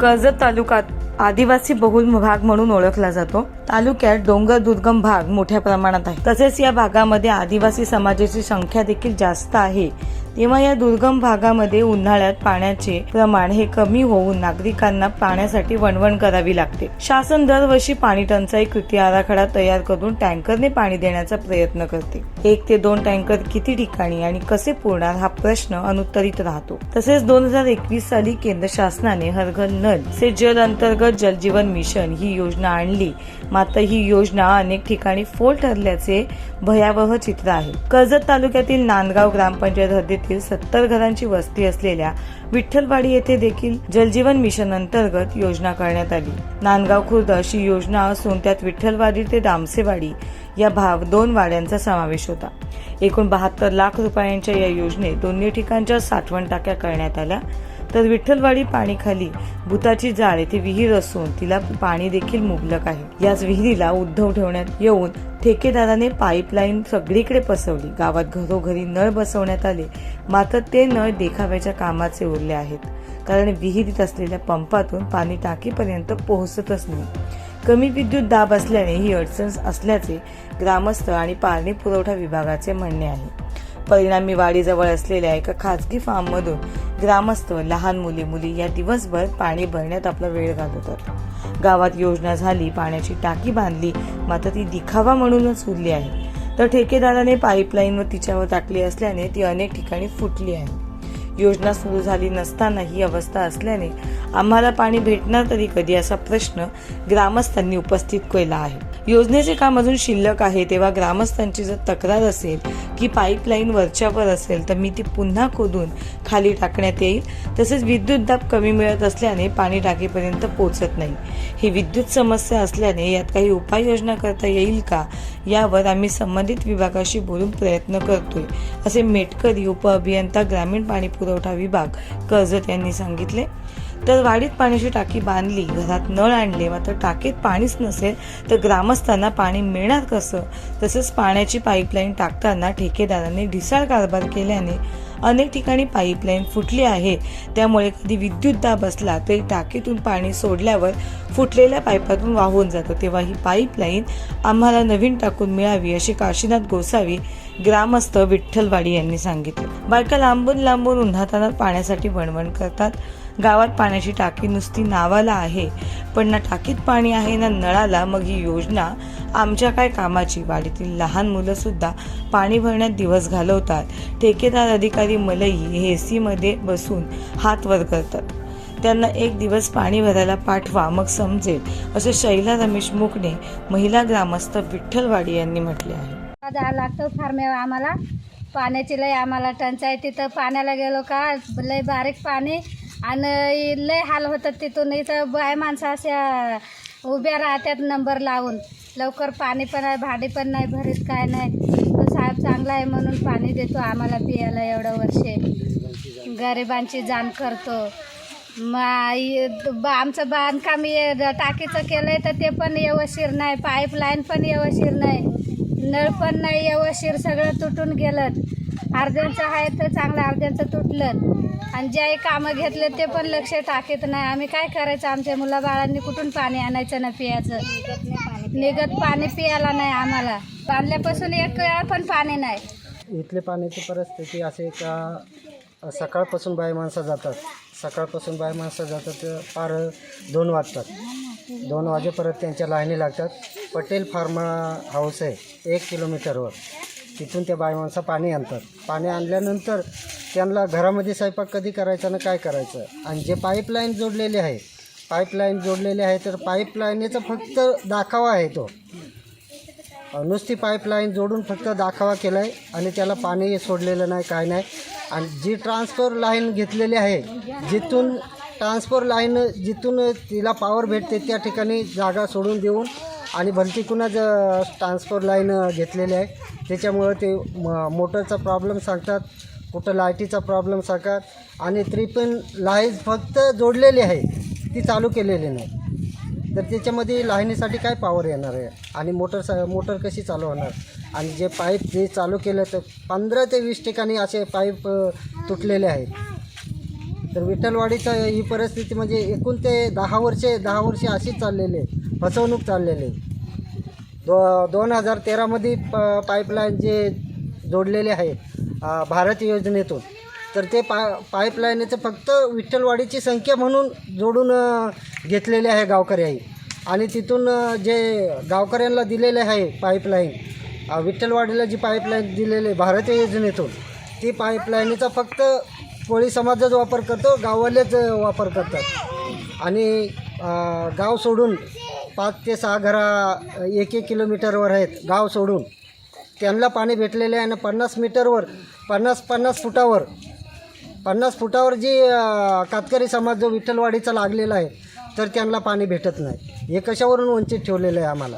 कर्जत तालुक्यात आदिवासी बहुल भाग म्हणून ओळखला जातो. तालुक्यात डोंगर दुर्गम भाग मोठ्या प्रमाणात आहे. तसेच या भागामध्ये आदिवासी समाजाची संख्या देखील जास्त आहे. तेव्हा या दुर्गम भागामध्ये उन्हाळ्यात पाण्याचे प्रमाण हे कमी होऊन नागरिकांना पाण्यासाठी वणवण करावी लागते. शासन दरवर्षी पाणी टंचाई कृती आराखडा तयार करून टँकरने पाणी देण्याचा प्रयत्न करते. एक ते दोन टँकर किती ठिकाणी आणि कसे पुरणार हा प्रश्न अनुत्तरित राहतो. तसेच दोन हजार एकवीस साली केंद्र शासनाने हरघर नल से जल अंतर्गत जलजीवन मिशन ही योजना आणली. मात्र ही योजना अनेक ठिकाणी फोल ठरल्याचे भयावह चित्र आहे. कर्जत तालुक्यातील नांदगाव ग्रामपंचायत येथील सत्तर घरांची वस्ती असलेल्या विठ्ठलवाडी येथे देखील जलजीवन मिशन अंतर्गत योजना करण्यात आली. नांदगाव खुर्द अशी योजना असून त्यात विठ्ठलवाडी ते दामसेवाडी या भाव दोन वाड्यांचा समावेश होता. एकूण बहात्तर लाख रुपयांच्या या योजनेत दोन्ही ठिकाणच्या साठवण टाक्या करण्यात आल्या. तर विठ्ठलवाडी पाणीखाली भूताची जाळ येथे विहीर असून तिला पाणी देखील मुबलक आहे. याच विहिरीला उद्धव ठेवण्यात येऊन ठेकेदाराने पाईपलाईन सगळीकडे पसरवली. गावात घरोघरी नळ बसवण्यात आले. मात्र ते नळ देखाव्याच्या कामाचे उरले आहेत. कारण विहिरीत असलेल्या पंपातून पाणी टाकीपर्यंत पोहोचतच नाही. कमी विद्युत दाब असल्याने ही अडचण असल्याचे ग्रामस्थ आणि पाणी पुरवठा विभागाचे म्हणणे आहे. परिणामी वाडीजवळ असलेल्या एका खाजगी फार्ममधून ग्रामस्थ लहान मुली मुली या दिवसभर पाणी भरण्यात आपला वेळ घालवतात. गावात योजना झाली पाण्याची टाकी बांधली मात्र ती दिखावा म्हणूनच उरली आहे. तर ठेकेदाराने पाईपलाईन व तिच्यावर टाकली असल्याने ती अनेक ठिकाणी फुटली आहे. योजना सुरू झाली नसताना ही अवस्था असल्याने आम्हाला पाणी भेटणार तरी कधी असा प्रश्न ग्रामस्थांनी उपस्थित केला आहे. योजनेचे काम अजून शिल्लक आहे. तेव्हा ग्रामस्थांची जर तक्रार असेल की पाईपलाईन वरच्यावर असेल तर मी ती पुन्हा खोदून खाली टाकण्यात येईल. तसेच विद्युत दाब कमी मिळत असल्याने पाणी टाकीपर्यंत पोचत नाही. ही विद्युत समस्या असल्याने यात काही उपाययोजना करता येईल का? यावर आम्ही संबंधित विभागाशी बोलून प्रयत्न करतोय असे मेटकरी उपअभियंता ग्रामीण पाणी पुरवठा विभाग कर्जत यांनी सांगितले. तर वाडीत पाण्याची टाकी बांधली घरात नळ आणले मात्र टाकीत पाणीच नसेल तर ग्रामस्थांना पाणी मिळणार कसं? तसंच पाण्याची पाईपलाईन टाकताना ठेकेदारांनी ढिसाळ कारभार केल्याने अनेक ठिकाणी पाईपलाईन फुटली आहे. त्यामुळे कधी विद्युत दाब असला तरी टाकीतून पाणी सोडल्यावर फुटलेल्या पाईपातून वाहून जातं. तेव्हा ही पाईपलाईन आम्हाला नवीन टाकून मिळावी अशी काशीनाथ गोसावी ग्रामस्थ विठ्ठलवाडी यांनी सांगितले. बायका लांबून लांबून उन्हातानात पाण्यासाठी वणवण करतात. गावात पाण्याची टाकी नुसती नावाला आहे पण ना टाकीत पाणी आहे ना नळाला. मग ही योजना आमच्या काय कामाची? वाडीतील लहान मुलं सुद्धा पाणी भरण्यात दिवस घालवतात. ठेकेदार अधिकारी मलई हे सीमध्ये बसून हात वर करतात. त्यांना एक दिवस पाणी भरायला पाठवा मग समजेल असं शैला रमेश मुकणे महिला ग्रामस्थ विठ्ठलवाडी यांनी म्हटले आहे. लागतो फार मेव आम्हाला. पाण्याची लय आम्हाला टंचाई तिथं पाण्याला गेलो का? लय बारीक पाणी. आणि लय हाल होतात तिथून. इथं बाय माणसं अशा उभ्या राहतात नंबर लावून. लवकर पाणी पण आहे भाडी पण नाही भरीत काय नाही. तो साहेब चांगला आहे म्हणून पाणी देतो आम्हाला पियाला एवढं वर्षे. गरिबांची जाण करतो. मा बा आमचं बांधकाम ये टाकीचं केलं आहे तर ते पण यवशीर नाही पाईपलाईन पण यवशीर नाही. नळ पण नाही यवशीर सगळं तुटून गेलं. अर्ध्यांचं आहे तर चांगलं अर्ध्यांचं तुटलं. आणि जे कामं घेतले ते पण लक्ष टाकीत नाही. आम्ही काय करायचं? आमच्या मुलाबाळांनी कुठून पाणी आणायचं ना पियाचं? निघत पाणी पियाला नाही आम्हाला. बांधल्यापासून एक वेळा पण पाणी नाही. इथले पाण्याची परिस्थिती असे का सकाळपासून बाई माणसं जातात. सकाळपासून बाई माणसं जातात फार दोन वाजतात. दोन वाजेपर्यंत त्यांच्या लाईनी लागतात. पटेल फार्मा हाऊस आहे एक किलोमीटरवर. तिथून त्या बाय माणसं पाणी आणतात. पाणी आणल्यानंतर त्यांना घरामध्ये स्वयंपाक कधी करायचा ना काय करायचं? आणि जे पाईपलाईन जोडलेले आहे पाईपलाईन जोडलेले आहे तर पाईपलाईनीचा फक्त दाखवा आहे तो. नुसती पाईपलाईन जोडून फक्त दाखवा केला आहे आणि त्याला पाणी सोडलेलं नाही काय नाही. आणि जी ट्रान्सफर लाईन घेतलेली आहे जिथून ट्रान्सफर लाईन जिथून तिला पॉवर भेटते त्या ठिकाणी जागा सोडून देऊन आणि भलतीकूनच ट्रान्सफर लाईन घेतलेली आहे. त्याच्यामुळं ते म मोटरचा प्रॉब्लेम सांगतात कुठं लाईटीचा प्रॉब्लेम सांगतात. आणि तरी लाईन फक्त जोडलेली आहे ती चालू केलेली नाही. तर त्याच्यामध्ये लाईनीसाठी काय पॉवर येणार आहे? आणि मोटर सा मोटर कशी चालू होणार? आणि जे पाईप जे चालू केलं तर पंधरा ते वीस ठिकाणी असे पाईप तुटलेले आहेत. तर विठ्ठलवाडीचा ही परिस्थिती म्हणजे एकूण ते दहा वर्षे दहा वर्षे अशीच चाललेली आहे. फसवणूक चाललेली आहे. दो दोन हजार तेरामध्ये प पाईपलाईन जे जोडलेले आहे भारत योजनेतून तर ते पा पाईपलाईनचं फक्त विठ्ठलवाडीची संख्या म्हणून जोडून घेतलेले आहे गावकऱ्याही आणि तिथून जे गावकऱ्यांना दिलेले आहे पाईपलाईन विठ्ठलवाडीला जी पाईपलाईन दिलेली आहे भारत योजनेतून ती पाईपलाईनचा फक्त कोळी समाजच वापर करतो गाववालेच वापर करतात. आणि गाव सोडून पाच ते सहा घरा एक एक किलोमीटरवर आहेत गाव सोडून. त्यांना पाणी भेटलेले आहे आणि पन्नास मीटरवर पन्नास पन्नास फुटावर पन्नास फुटावर जी कातकरी समाज जो विठ्ठलवाडीचा लागलेला आहे तर त्यांना पाणी भेटत नाही. हे कशावरून वंचित ठेवलेलं आहे आम्हाला?